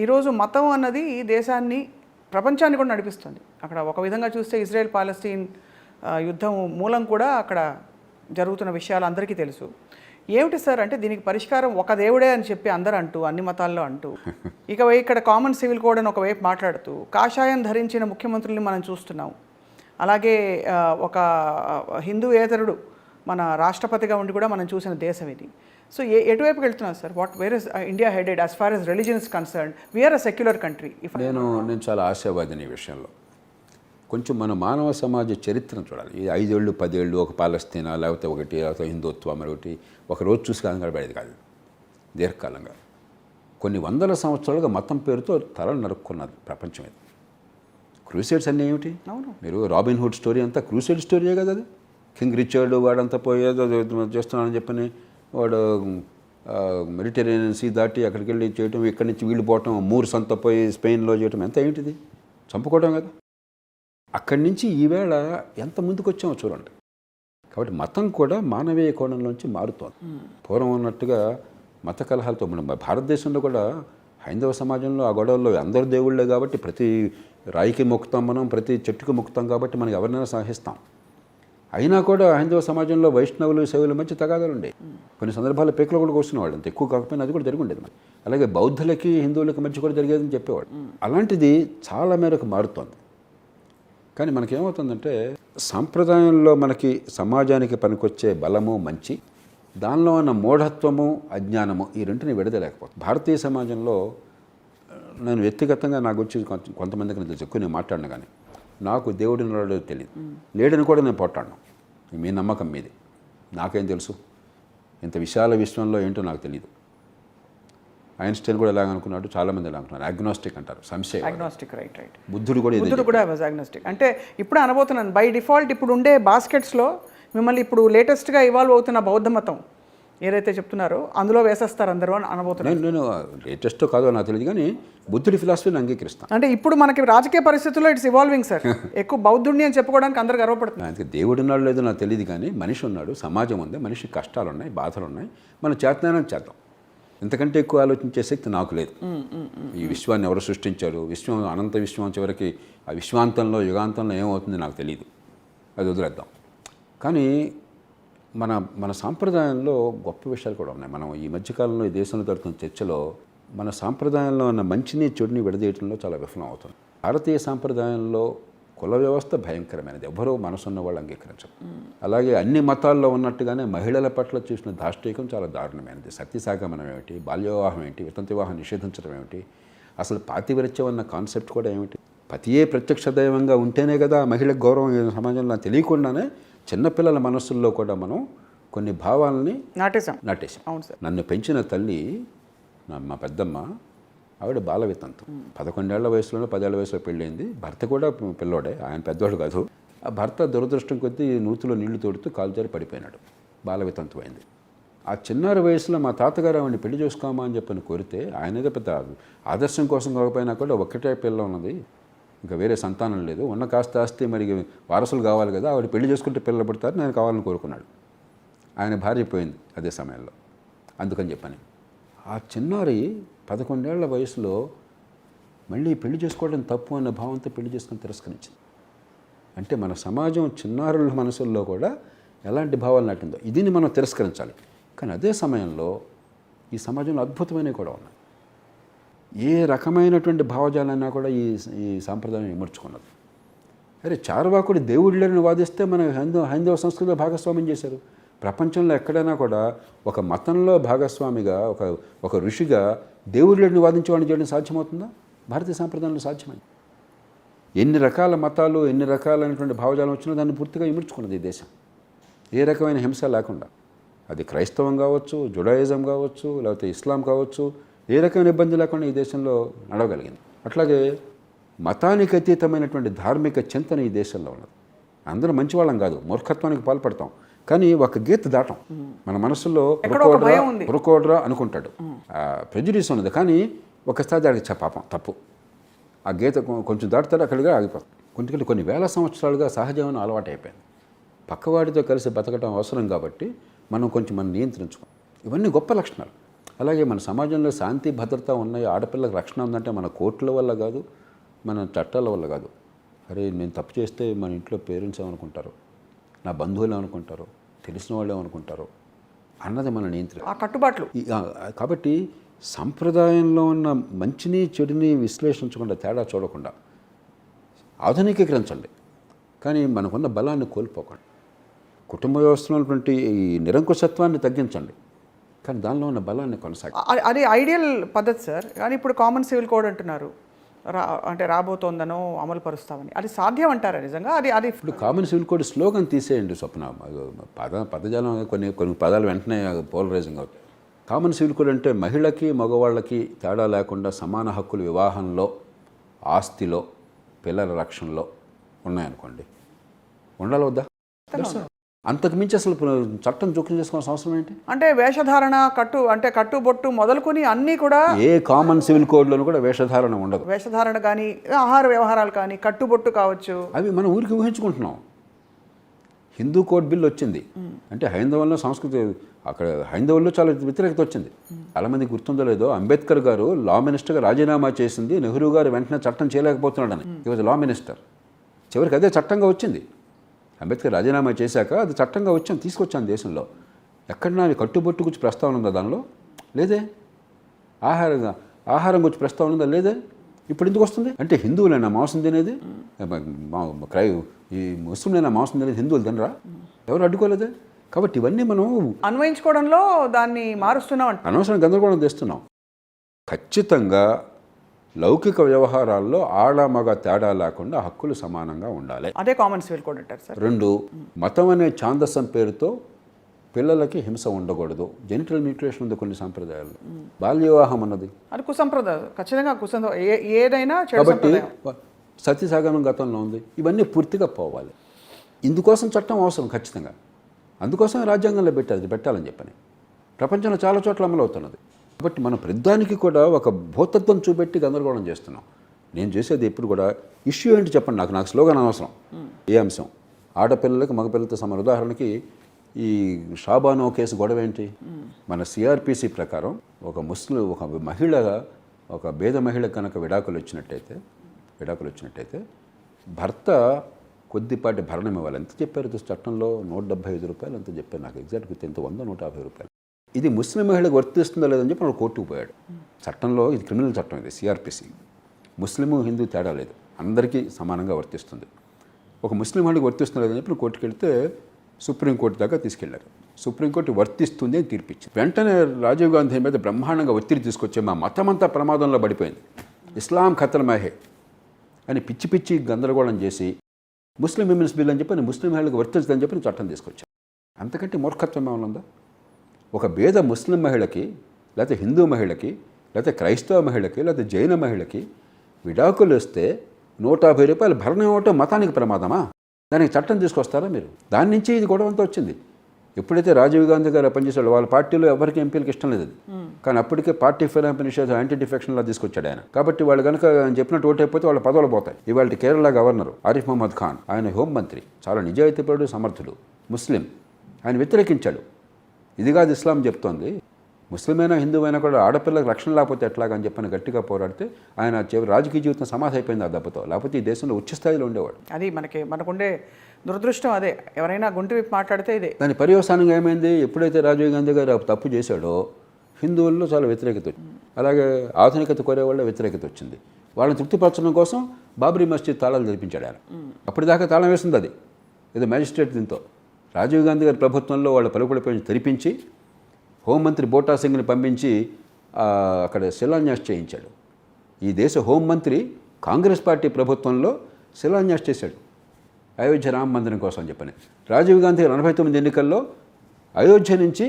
ఈరోజు మతం అన్నది ఈ దేశాన్ని ప్రపంచాన్ని కూడా నడిపిస్తుంది. అక్కడ ఒక విధంగా చూస్తే ఇజ్రాయెల్ పాలస్తీన్ యుద్ధం మూలం కూడా అక్కడ జరుగుతున్న విషయాలు అందరికీ తెలుసు. ఏమిటి సార్ అంటే దీనికి పరిష్కారం ఒక దేవుడే అని చెప్పి అందరూ అంటూ అన్ని మతాల్లో అంటూ. ఇక ఇక్కడ కామన్ సివిల్ కోడ్ అని ఒకవైపు మాట్లాడుతూ కాషాయం ధరించిన ముఖ్యమంత్రుల్ని మనం చూస్తున్నాం. అలాగే ఒక హిందూయేతరుడు మన రాష్ట్రపతిగా ఉండి కూడా మనం చూసిన దేశం ఇది. సో ఏ ఎటువైపుకి వెళ్తున్నాం sir what where is India headed as far as religion is concern we are a secular country if నేను నేను చాలా ఆశావాదిని ఈ విషయంలో. కొంచెం మన మానవ సమాజ చరిత్రను చూడాలి. ఈ ఐదేళ్ళు పదేళ్ళు ఒక పాలస్తీనా లేకపోతే ఒకటి లేకపోతే హిందుత్వం మరొకటి ఒక రోజు చూసి కాలం గడపడేది కాదు. దీర్ఘకాలంగా. కొన్ని వందల సంవత్సరాలుగా మతం పేరుతో తలలు నరుక్కున్నది ప్రపంచం ఇది. క్రూసైడ్స్ అన్నీ ఏమిటి? అవును. మీరు రాబిన్ హుడ్ స్టోరీ అంతా క్రూసైడ్ స్టోరీయే కదా అది? కింగ్ రిచర్డ్ వాడంతా పోయేదో చేస్తున్నానని చెప్పని వాడు మెడిటరేనియన్ సీ దాటి అక్కడికి వెళ్ళి చేయటం ఇక్కడి నుంచి వీళ్ళు పోవటం మూరు సంత పోయి స్పెయిన్లో చేయటం ఎంత ఏంటిది? చంపుకోవడం కదా. అక్కడి నుంచి ఈవేళ ఎంత ముందుకు వచ్చామో చూడండి. కాబట్టి మతం కూడా మానవీయ కోణంలోంచి మారుతోంది. పూర్వం ఉన్నట్టుగా మత కలహాలతో మనం భారతదేశంలో కూడా హైందవ సమాజంలో ఆ గొడవల్లో అందరు దేవుళ్ళే కాబట్టి ప్రతి రాయికి మొక్కుతాం మనం ప్రతి చెట్టుకి మొక్కుతాం కాబట్టి మనకి ఎవరినైనా సహిస్తాం. అయినా కూడా హైందవ సమాజంలో వైష్ణవులు శైవుల మధ్య తగాదాలు ఉండే. కొన్ని సందర్భాల్లో పేకలు కూడా కూర్చునేవాడు అంత ఎక్కువ కాకపోయినా అది కూడా జరిగి ఉండేది మరి అలాగే బౌద్ధులకి హిందువులకి మధ్య కూడా జరిగేదని చెప్పేవాడు అలాంటిది చాలా మేరకు మారుతోంది. కానీ మనకేమవుతుందంటే సాంప్రదాయంలో మనకి సమాజానికి పనికొచ్చే బలము మంచి దానిలో ఉన్న మూఢత్వము అజ్ఞానము ఈ రెంటిని విడదలేకపోతుంది భారతీయ సమాజంలో నేను వ్యక్తిగతంగా నాకు వచ్చి కొంత- కొంతమందికి నేను తెలుసు ఎక్కువ నేను మాట్లాడిన కానీ నాకు దేవుడు ఉన్నాడో తెలియదు లేడని కూడా నేను పోట్లాడను. మీ నమ్మకం మీది. నాకేం తెలుసు? ఇంత విశాల విశ్వంలో ఏంటో నాకు తెలియదు ఐన్స్టైన్ కూడా ఎలాగ అనుకున్నాడు? చాలామంది ఎలా అనుకున్నారు? అగ్నోస్టిక్ అంటారు. సంశయం అగ్నాస్టిక్ రైట్ రైట్ బుద్ధుడు కూడా బుద్ధుడు కూడా వాజ్ అగ్నోస్టిక్ అంటే ఇప్పుడు అనబోతున్నాను. బై డిఫాల్ట్ ఇప్పుడు ఉండే బాస్కెట్స్లో మిమ్మల్ని ఇప్పుడు లేటెస్ట్గా ఇవాల్వ్ అవుతున్న బౌద్ధ మతం. ఏదైతే చెప్తున్నారో అందులో వేసేస్తారు అందరూ అని అనబోతున్నారు. నేను లేటెస్ట్ కాదో నాకు తెలియదు కానీ బుద్ధుడి ఫిలాసఫీని అంగీకరిస్తాను. అంటే ఇప్పుడు మనకి రాజకీయ పరిస్థితుల్లో ఇట్స్ ఇవాల్వింగ్ సార్ ఎక్కువ బౌద్ధుడిని అని చెప్పుకోవడానికి అందరు గర్వపడుతున్నారు. అందుకే దేవుడు ఉన్నాడు లేదో నాకు తెలియదు కానీ మనిషి ఉన్నాడు సమాజం ఉంది మనిషికి కష్టాలు ఉన్నాయి బాధలు ఉన్నాయి. మనం చేతనానం చేద్దాం. ఇంతకంటే ఎక్కువ ఆలోచించే శక్తి నాకు లేదు. ఈ విశ్వాన్ని ఎవరు సృష్టించారు? విశ్వం అనంత విశ్వం చివరికి ఆ విశ్వాంతంలో యుగాంతంలో ఏమవుతుంది నాకు తెలియదు అది వదిలేద్దాం. కానీ మన మన సాంప్రదాయంలో గొప్ప విషయాలు కూడా ఉన్నాయి. మనం ఈ మధ్యకాలంలో ఈ దేశంలో జరుగుతున్న చర్చలో మన సాంప్రదాయంలో ఉన్న మంచిని చెడుని విడదీయటంలో చాలా విఫలం అవుతుంది భారతీయ సాంప్రదాయంలో కుల వ్యవస్థ భయంకరమైనది. ఎవరో మనసున్న వాళ్ళు అంగీకరించరు. అలాగే అన్ని మతాల్లో ఉన్నట్టుగానే మహిళల పట్ల చూసిన దాష్టీకం చాలా దారుణమైనది. సత్యసాగమనం ఏమిటి? బాల్య వివాహం ఏంటి వితంత వివాహం నిషేధించడం ఏమిటి? అసలు పాతివృత్యం అన్న కాన్సెప్ట్ కూడా ఏమిటి? పతియే ప్రత్యక్ష దైవంగా ఉంటేనే కదా మహిళకు గౌరవం సమాజంలో తెలియకుండానే చిన్నపిల్లల మనస్సుల్లో కూడా మనం కొన్ని భావాలని నాటేశాం. నాటేశాం. అవును సార్. నన్ను పెంచిన తల్లి మా పెద్దమ్మ ఆవిడ బాల వితంతు పదకొండేళ్ళ వయసులోనే పదేళ్ళ వయసులో పెళ్ళైంది భర్త కూడా పిల్లోడే ఆయన పెద్దోడు కాదు. ఆ భర్త దురదృష్టం కొద్దీ నూతిలో నీళ్ళు తోడుతూ కాలుజారి పడిపోయినాడు. బాల వితంతు అయింది. ఆ చిన్నారి వయసులో మా తాతగారు ఆవిడని పెళ్ళి చేసుకోమా అని చెప్పని కోరితే ఆయనదే పెద్ద ఆదర్శం కోసం కాకపోయినా కూడా ఒక్కటే పిల్ల ఉన్నది. ఇంకా వేరే సంతానం లేదు. ఉన్న కాస్త ఆస్తి మరి వారసులు కావాలి కదా ఆవిడ పెళ్ళి చేసుకుంటే పిల్లలు పడతారు నేను కావాలని కోరుకున్నాడు. ఆయన భార్య పోయింది అదే సమయంలో. అందుకని చెప్పాను. ఆ చిన్నారి పదకొండేళ్ళ వయసులో మళ్ళీ పెళ్ళి చేసుకోవడం తప్పు అన్న భావంతో పెళ్ళి చేసుకుని తిరస్కరించింది. అంటే మన సమాజం చిన్నారుల మనసుల్లో కూడా ఎలాంటి భావాలు నాటిందో ఇదిని మనం తిరస్కరించాలి. కానీ అదే సమయంలో ఈ సమాజంలో అద్భుతమైనవి కూడా ఉన్నాయి. ఏ రకమైనటువంటి భావజాలైనా కూడా ఈ ఈ సాంప్రదాయం ఇమర్చుకున్నది అరే చార్వాకుడు దేవుళ్ళని వాదిస్తే మన హైందవ హైందవ సంస్కృతిలో భాగస్వామ్యం చేశారు. ప్రపంచంలో ఎక్కడైనా కూడా ఒక మతంలో భాగస్వామిగా ఒక ఒక ఋషిగా దేవుళ్ళని వాదించేవాడిని చేయడం సాధ్యమవుతుందా? భారతీయ సాంప్రదాయంలో సాధ్యమైంది. ఎన్ని రకాల మతాలు ఎన్ని రకాలైనటువంటి భావజాలం వచ్చినా దాన్ని పూర్తిగా ఇమర్చుకున్నది ఈ దేశం. ఏ రకమైన హింస లేకుండా. అది క్రైస్తవం కావచ్చు జుడాయిజం కావచ్చు లేకపోతే ఇస్లాం కావచ్చు ఏ రకమైన ఇబ్బంది లేకుండా ఈ దేశంలో నడవగలిగింది. అట్లాగే మతానికి అతీతమైనటువంటి ధార్మిక చింతన ఈ దేశంలో ఉన్నది. అందరూ మంచివాళ్ళం కాదు మూర్ఖత్వానికి పాల్పడతాం. కానీ ఒక గీత దాటం. మన మనసులో ఒక. పురుకోడ్రా అనుకుంటాడు. ప్రెజుడీస్ ఉన్నది. కానీ ఒకసారి దానికి చ- పాపం తప్పు. ఆ గీత కొంచెం దాటుతాడు అక్కడిగా ఆగిపోతుంది కొంచెం కొన్ని వేల సంవత్సరాలుగా సహజమైన అలవాటు అయిపోయింది పక్కవాడితో కలిసి బతకడం అవసరం కాబట్టి మనం కొంచెం మనం నియంత్రించుకోం ఇవన్నీ గొప్ప లక్షణాలు. అలాగే మన సమాజంలో శాంతి భద్రత ఉన్నాయి. ఆడపిల్లలకు రక్షణ ఉందంటే మన కోర్టుల వల్ల కాదు మన చట్టాల వల్ల కాదు. అరే నేను తప్పు చేస్తే మన ఇంట్లో పేరెంట్స్ ఏమనుకుంటారు? నా బంధువులు ఏమనుకుంటారు? తెలిసిన వాళ్ళు ఏమనుకుంటారు? అన్నది మన నియంత్రణ. ఆ కట్టుబాట్లు. కాబట్టి సంప్రదాయంలో ఉన్న మంచిని చెడుని విశ్లేషించకుండా తేడా చూడకుండా ఆధునికీకరించండి. కానీ మనకున్న బలాన్ని కోల్పోకండి. కుటుంబ వ్యవస్థలో ఉన్నటువంటి ఈ నిరంకుశత్వాన్ని తగ్గించండి. కానీ దానిలో ఉన్న బలాన్ని కొనసాగి అది ఐడియల్ పద్ధతి సార్. కానీ ఇప్పుడు కామన్ సివిల్ కోడ్ అంటున్నారు. రా అంటే రాబోతోందనో అమలు పరుస్తామని అది సాధ్యం అంటారా నిజంగా? అది అది ఇప్పుడు కామన్ సివిల్ కోడ్ స్లోగన్ తీసేయండి స్వప్న. పద పదజాలం కొన్ని కొన్ని పదాలు వెంటనే పోలరైజింగ్ అవుతాయి. కామన్ సివిల్ కోడ్ అంటే మహిళకి మగవాళ్ళకి తేడా లేకుండా సమాన హక్కులు వివాహంలో ఆస్తిలో పిల్లల రక్షణలో ఉన్నాయనుకోండి. ఉండాలి వద్దా? అంతకు మించి అసలు చట్టం జోక్యం చేసుకోవాల్సిన అవసరం ఏంటి? అంటే వేషధారణ కట్టు అంటే కట్టుబొట్టు మొదలుకొని అన్నీ కూడా ఏ కామన్ సివిల్ కోడ్లోనూ కూడా వేషధారణ ఉండదు. వేషధారణ కానీ ఆహార వ్యవహారాలు కానీ కట్టుబొట్టు కావచ్చు. అవి మనం ఊరికి ఊహించుకుంటున్నాం. హిందూ కోడ్ బిల్ వచ్చింది. అంటే హైందవంలో సంస్కృతి అక్కడ హైందవుల్లో చాలా వ్యతిరేకత వచ్చింది. చాలామంది గుర్తుందో లేదో అంబేద్కర్ గారు లా మినిస్టర్గా రాజీనామా చేసింది నెహ్రూ గారు వెంటనే చట్టం చేయలేకపోతున్నాడని. ఈ వాజ్ లా మినిస్టర్ చివరికి అదే చట్టంగా వచ్చింది. అంబేద్కర్ రాజీనామా చేశాక అది చట్టంగా వచ్చాం తీసుకొచ్చాను దేశంలో. ఎక్కడ నా కట్టుబొట్టు గురించి ప్రస్తావన ఉందా దానిలో? లేదే. ఆహారం ఆహారం గురించి ప్రస్తావన ఉందా? లేదే. ఇప్పుడు ఎందుకు వస్తుంది? అంటే హిందువులైనా మాంసం తినేది? క్రై ఈ ముస్లింలైనా మాంసం తినేది హిందువులు తినరా? ఎవరు అడ్డుకోలేదే? కాబట్టి ఇవన్నీ మనం అన్వయించుకోవడంలో దాన్ని మారుస్తున్నాం అనవసరం గందరగోళం తెస్తున్నాం ఖచ్చితంగా లౌకిక వ్యవహారాల్లో ఆడ మగ తేడా లేకుండా హక్కులు సమానంగా ఉండాలి. అదే కామన్ సివిల్ కోడ్ అంటారు సార్. రెండు మతం అనే ఛాందసం పేరుతో పిల్లలకి హింస ఉండకూడదు. జెనిటల్ న్యూట్రిషన్ ఉంది కొన్ని సాంప్రదాయాలు బాల్య వివాహం అన్నది. అది కుసంప్రదాయం. ఖచ్చితంగా కుసంప్రదాయం. ఏ- ఏదైనా కాబట్టి సత్యసాగరం గతంలో ఉంది. ఇవన్నీ పూర్తిగా పోవాలి. ఇందుకోసం చట్టం అవసరం ఖచ్చితంగా. అందుకోసం రాజ్యాంగంలో పెట్టారు ఇది పెట్టాలని చెప్పని. ప్రపంచంలో చాలా చోట్ల అమలు అవుతున్నది కాబట్టి మనం ప్రతిదానికి కూడా ఒక భూతత్వం చూపెట్టి గందరగోళం చేస్తున్నాం. నేను చేసేది ఎప్పుడు కూడా ఇష్యూ ఏంటి చెప్పండి నాకు నాకు స్లోగా అనవసరం. ఏ అంశం? ఆడపిల్లలకి మగపిల్లలతో సమాన. ఉదాహరణకి ఈ షాబానో కేసు గొడవ ఏంటి? మన సిఆర్పిసి ప్రకారం ఒక ముస్లిం ఒక మహిళ ఒక భేద మహిళ కనుక విడాకులు వచ్చినట్టయితే విడాకులు వచ్చినట్టయితే భర్త కొద్దిపాటి భరణం ఇవ్వాలి. ఎంత చెప్పారు చట్టంలో? నూట డెబ్బై ఐదు రూపాయలు ఎంత చెప్పారు? నాకు ఎగ్జాక్ట్ గుర్తు ఎంత వంద నూట యాభై రూపాయలు. ఇది ముస్లిం మహిళకు వర్తిస్తుందా లేదని చెప్పి వాడు కోర్టుకు పోయాడు. చట్టంలో ఇది క్రిమినల్ చట్టం ఇది సిఆర్పిసి ముస్లిము హిందూ తేడా లేదు. అందరికీ సమానంగా వర్తిస్తుంది. ఒక ముస్లిం మహిళకు వర్తిస్తుందా లేదని చెప్పి కోర్టుకు వెళ్తే సుప్రీంకోర్టు దాకా తీసుకెళ్ళారు. సుప్రీంకోర్టు వర్తిస్తుంది అని తీర్పిచ్చింది వెంటనే రాజీవ్ గాంధీ మీద బ్రహ్మాండంగా ఒత్తిడి తీసుకొచ్చే మా మతమంతా ప్రమాదంలో పడిపోయింది. ఇస్లాం ఖతర్మహే అని పిచ్చి పిచ్చి గందరగోళం చేసి ముస్లిం విమెన్స్ బిల్ అని చెప్పి ముస్లిం మహిళలకు వర్తించదని చెప్పి చట్టం తీసుకొచ్చాను అంతకంటే మూర్ఖత్వం ఏమైనా ఉందా? ఒక పేద ముస్లిం మహిళకి లేకపోతే హిందూ మహిళకి లేకపోతే క్రైస్తవ మహిళకి లేకపోతే జైన మహిళకి విడాకులు వస్తే నూట యాభై రూపాయలు భరణం ఇవ్వటం మతానికి ప్రమాదమా? దానికి చట్టం తీసుకొస్తారా మీరు? దాని నుంచి ఇది గొడవంతా వచ్చింది. ఎప్పుడైతే రాజీవ్ గాంధీ గారు పనిచేసాడో వాళ్ళ పార్టీలో ఎవరికి ఎంపీలకు ఇష్టం లేదు కానీ అప్పటికే పార్టీ ఫిరాయింపు నిషేధం యాంటీ డిఫెక్షన్ లా తీసుకొచ్చాడు ఆయన. కాబట్టి వాళ్ళు కనుక ఆయన చెప్పినట్టు ఓటైపోతే వాళ్ళ పదవులు పోతాయి. ఇవాళ కేరళ గవర్నర్ ఆరిఫ్ మహమ్మద్ ఖాన్ ఆయన హోంమంత్రి చాలా నిజాయితీపరుడు సమర్థుడు ముస్లిం. ఆయన వ్యతిరేకించాడు. ఇది కాదు ఇస్లాం చెప్తోంది. ముస్లిమైనా హిందువైనా కూడా ఆడపిల్లలకు రక్షణ లేకపోతే ఎట్లాగని చెప్పని గట్టిగా పోరాడితే ఆయన రాజకీయ జీవితం సమాధి అయిపోయింది ఆ దెబ్బతో. లేకపోతే ఈ దేశంలో ఉచ్చ స్థాయిలో ఉండేవాడు. అది మనకి మనకుండే దురదృష్టం అదే. ఎవరైనా గుంటి మాట్లాడితే ఇదే. దాని పర్యవసానంగా ఏమైంది? ఎప్పుడైతే రాజీవ్ గాంధీ గారు తప్పు చేశాడో హిందువుల్లో చాలా వ్యతిరేకత వచ్చింది. అలాగే ఆధునికత కోరే వాళ్ళ వ్యతిరేకత వచ్చింది. వాళ్ళని తృప్తిపరచడం కోసం బాబ్రీ మస్జిద్ తాళాలు తెరిపించాడు ఆయన. అప్పటిదాకా తాళం వేసింది అది. ఇది మ్యాజిస్ట్రేట్ దీంతో. రాజీవ్ గాంధీ గారి ప్రభుత్వంలో వాళ్ళ పలుకుడిపై తెరిపించి హోంమంత్రి బోటా సింగ్ని పంపించి అక్కడ శిలాన్యాస్ చేయించాడు. ఈ దేశ హోంమంత్రి కాంగ్రెస్ పార్టీ ప్రభుత్వంలో శిలాన్యాస్ చేశాడు. అయోధ్య రామ మందిరం కోసం చెప్పని. రాజీవ్ గాంధీ ఎనభై తొమ్మిది ఎన్నికల్లో అయోధ్య నుంచి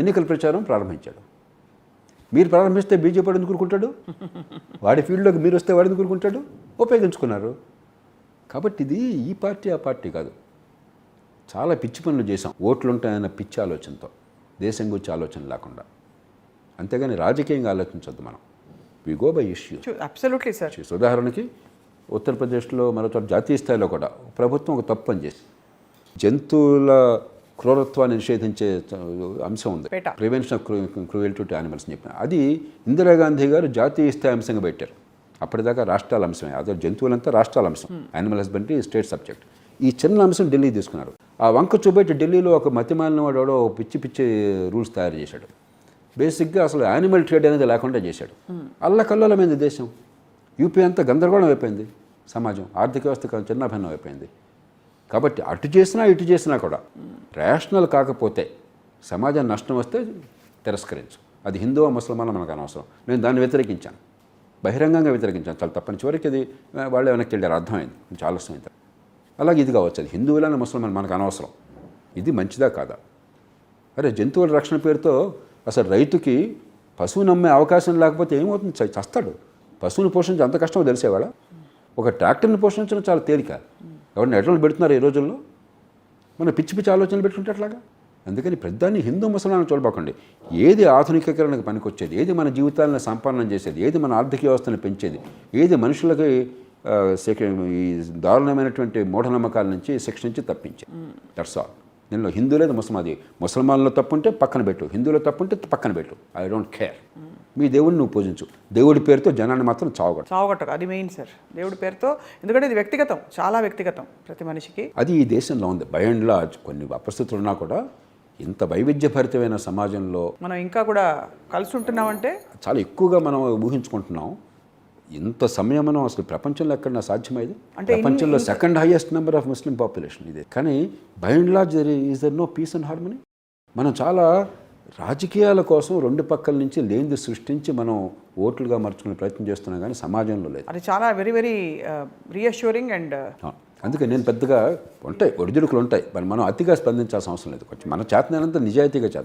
ఎన్నికల ప్రచారం ప్రారంభించాడు. మీరు ప్రారంభిస్తే బీజేపీ వాడు ఎందుకు కూరుకుంటాడు వాడి ఫీల్డ్లోకి మీరు వస్తే వాడు ఎందుకు కూరుకుంటాడు ఉపయోగించుకున్నారు. కాబట్టి ఇది ఈ పార్టీ ఆ పార్టీ కాదు. చాలా పిచ్చి పనులు చేసాం ఓట్లు ఉంటాయన్న పిచ్చి ఆలోచనతో దేశం గురించి ఆలోచన లేకుండా. అంతేగాని రాజకీయంగా ఆలోచించొద్దు మనం. We go by issues absolutely sir ఉదాహరణకి ఉత్తరప్రదేశ్లో మరో చోట జాతీయ స్థాయిలో కూడా ప్రభుత్వం ఒక తప్పు పని చేసి జంతువుల క్రూరత్వాన్ని నిషేధించే అంశం ఉంది. Prevention of cruelty to animals అని చెప్పిన. అది ఇందిరాగాంధీ గారు జాతీయ స్థాయి అంశంగా పెట్టారు. అప్పటిదాకా రాష్ట్రాల అంశమే. అదే జంతువులంతా రాష్ట్రాల అంశం. యానిమల్ హస్బెండరీ స్టేట్ సబ్జెక్ట్ ఈ చిన్న అంశం ఢిల్లీ తీసుకున్నారు. ఆ వంక చూపెట్టి ఢిల్లీలో ఒక మతిమాలిన వాడు పిచ్చి పిచ్చి రూల్స్ తయారు చేశాడు. బేసిక్గా అసలు యానిమల్ ట్రేడ్ అనేది లేకుండా చేశాడు. అల్లకల్లోలమైంది దేశం. యూపీ అంతా గందరగోళం అయిపోయింది. సమాజం ఆర్థిక వ్యవస్థ చిన్నభిన్నం అయిపోయింది. కాబట్టి అటు చేసినా ఇటు చేసినా కూడా రేషనల్ కాకపోతే సమాజం నష్టం వస్తే తిరస్కరించు. అది హిందువా ముసల్మానా మనకు అనవసరం. నేను దాన్ని వ్యతిరేకించాను. బహిరంగంగా వ్యతిరేకించాను. చాలా తప్పని చివరికి అది వాళ్ళు వెనక్కి వెళ్ళారు. అర్థమైంది. కొంచెం ఆలస్యమైంది అలాగే ఇది కావచ్చు. అది హిందువులైన ముసల్మాన్ మనకు అనవసరం. ఇది మంచిదా కాదా? అరే జంతువుల రక్షణ పేరుతో అసలు రైతుకి పశువుని అమ్మే అవకాశం లేకపోతే ఏమవుతుంది? చస్తాడు. పశువుని పోషించి అంత కష్టమో తెలిసేవాళ్ళ ఒక ట్రాక్టర్ని పోషించడం చాలా తేలిక. ఎవరిని ఎట్లా పెడుతున్నారు ఈ రోజుల్లో? మన పిచ్చి పిచ్చి ఆలోచనలు పెట్టుకుంటే అట్లాగా అందుకని పెద్దాన్ని హిందూ ముసలాన్ని చూడబోకండి. ఏది ఆధునికీకరణకు పనికొచ్చేది? ఏది మన జీవితాలను సంపన్నం చేసేది? ఏది మన ఆర్థిక వ్యవస్థను పెంచేది? ఏది మనుషులకి ఈ దారుణమైనటువంటి మూఢనమ్మకాల నుంచి శిక్ష నుంచి తప్పించేది దట్స్ ఆల్ దీనిలో హిందూ లేదు ముస్లిం అది. ముసల్మాన్లో తప్పుంటే పక్కన పెట్టు. హిందువులో తప్పుంటే పక్కన పెట్టు. ఐ డోంట్ కేర్ మీ దేవుడిని నువ్వు పూజించు. దేవుడి పేరుతో జనాన్ని మాత్రం చావగొట్టు. చావగొట్టకు. అది మెయిన్ సార్. దేవుడి పేరుతో ఎందుకంటే ఇది వ్యక్తిగతం చాలా వ్యక్తిగతం ప్రతి మనిషికి. అది ఈ దేశంలో ఉంది. బై అండ్ లార్జ్ కొన్ని అపరిస్థితులు ఉన్నా కూడా ఇంత వైవిధ్యభరితమైన సమాజంలో మనం ఇంకా కూడా కలిసి ఉంటున్నామంటే చాలా ఎక్కువగా మనం ఊహించుకుంటున్నాం. ఇంత సమయం మనం అసలు ప్రపంచంలో ఎక్కడన్నా సాధ్యమైంది? అంటే ప్రపంచంలో second highest number of Muslim population ఇదే. కానీ by and large is there no peace and harmony మనం చాలా రాజకీయాల కోసం రెండు పక్కల నుంచి లేనిది సృష్టించి మనం ఓట్లుగా మార్చుకునే ప్రయత్నం చేస్తున్నాం కానీ సమాజంలో లేదు. అది చాలా వెరీ వెరీ రీఅష్యూరింగ్ అండ్ అందుకే నేను పెద్దగా ఉంటాయి ఒడిదుడుకులు ఉంటాయి మరి మనం అతిగా స్పందించాల్సిన అవసరం లేదు. కొంచెం మన చేతనైనంత నిజాయితీగా చేద్దాం.